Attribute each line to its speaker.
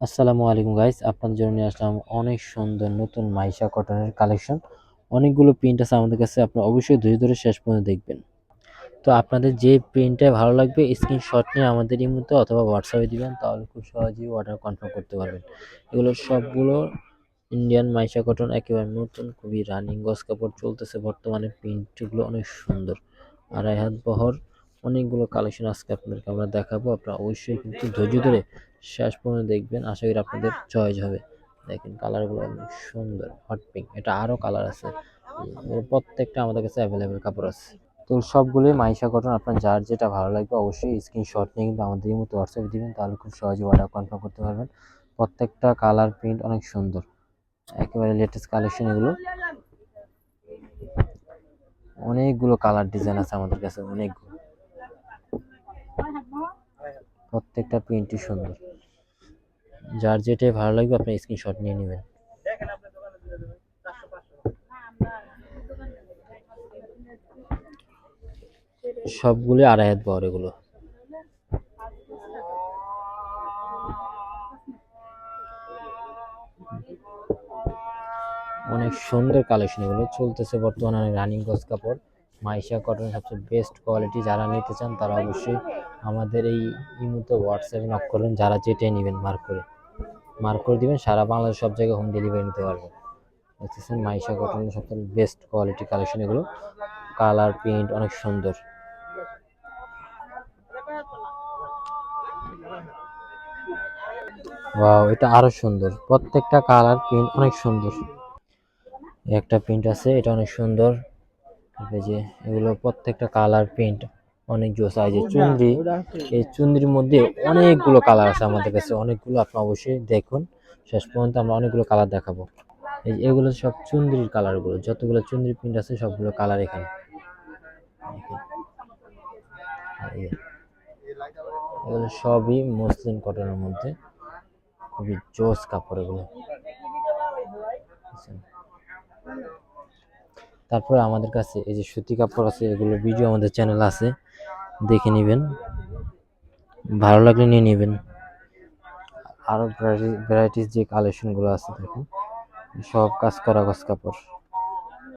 Speaker 1: আসসালামু আলাইকুম গাইস আপনাদের জন্য নিয়ে আসলাম অনেক সুন্দর নতুন মাইশা কটনের কালেকশন। অনেকগুলো প্রিন্ট আছে আমাদের কাছে, আপনারা অবশ্যই ধৈর্য ধরে শেষ পর্যন্ত দেখবেন। তো আপনাদের যে প্রিন্টটা ভালো লাগবে স্ক্রিনশট নিয়ে আমাদের ইমুতে অথবা হোয়াটসঅ্যাপে দিবেন, তাহলে খুব সহজেই অর্ডার কনফার্ম করতে পারবেন। এগুলো সবগুলো ইন্ডিয়ান মাইশা কটন, একেবারে নতুন, খুবই রানিং গস কাপড় চলতেছে বর্তমানে প্রিন্টগুলো অনেক সুন্দর। আড়াই হাত বহর অনেকগুলো কালেকশন আজকে আপনাদেরকে আমরা দেখাবো। আপনারা অবশ্যই কিন্তু ধৈর্য ধরে শেষ পর্যন্ত দেখবেন। আশা করি আপনাদের চয়েস হবে। দেখেন কালারগুলো অনেক সুন্দর হট পিঙ্ক এটা আরও কালার আছে। প্রত্যেকটা আমাদের কাছে অ্যাভেলেবেল কাপড় আছে। তো সবগুলোই মাইশা কটন আপনার যার যেটা ভালো লাগবে অবশ্যই স্ক্রিনশট নিয়ে কিন্তু আমাদের মতো হোয়াটসঅ্যাপ দিবেন, তাহলে খুব সহজে অর্ডার কনফার্ম করতে পারবেন। প্রত্যেকটা কালার প্রিন্ট অনেক সুন্দর। একেবারে লেটেস্ট কালেকশন এগুলো। অনেকগুলো কালার ডিজাইন আছে আমাদের কাছে, অনেকগুলো। প্রত্যেকটা প্রিন্টই সুন্দর। যার যেটাই ভালো লাগবে আপনি স্ক্রিনশট নিয়ে নেবেন। সবগুলো আড়াই হাত বহর এগুলো। অনেক সুন্দর কালেকশন এগুলো। চলতেছে বর্তমানে রানিং গজ কাপড়। মাইশা কটনের সবচেয়ে বেস্ট কোয়ালিটি যারা নিতে চান, তারা অবশ্যই আমাদের এই ইমুতে হোয়াটসঅ্যাপে নক করবেন। যারা যেটাই নেবেন মার্ক করে মার্ক করে দিবেন। সারা বাংলাদেশ সব জায়গায় হোম ডেলিভারি নিতে পারবেন। দেখতেছেন মাইশা কটনের সবচেয়ে বেস্ট কোয়ালিটি কালেকশন এগুলো। কালার প্রিন্ট অনেক সুন্দর। ওয়াও এটা আরও সুন্দর। প্রত্যেকটা কালার প্রিন্ট অনেক সুন্দর। একটা প্রিন্ট আছে, এটা অনেক সুন্দর। এই যে এগুলো প্রত্যেকটা কালার প্রিন্ট অনেক জোস আছে যে চুনরি। এই চুনরির মধ্যে অনেকগুলো কালার আছে আমাদের কাছে অনেকগুলো আপনি অবশ্যই দেখুন। শেষ পর্যন্ত আমরা অনেকগুলো কালার দেখাবো। এই যে এগুলো সব চুনরির কালারগুলো যতগুলো চুনরি প্রিন্ট আছে সবগুলো কালার এখানে। এগুলো সবই মসলিন কটনের মধ্যে। খুবই জোস কাপড় এগুলো? তারপরে আমাদের কাছে এই যে সুতি কাপড় আছে, এগুলো ভিডিও আমাদের চ্যানেল আছে, দেখে নেবেন। ভালো লাগলে নিয়ে নেবেন। আরও ভ্যারাইটিস যে কালেকশনগুলো আছে দেখুন, সব কাজ করা কাজ কাপড়।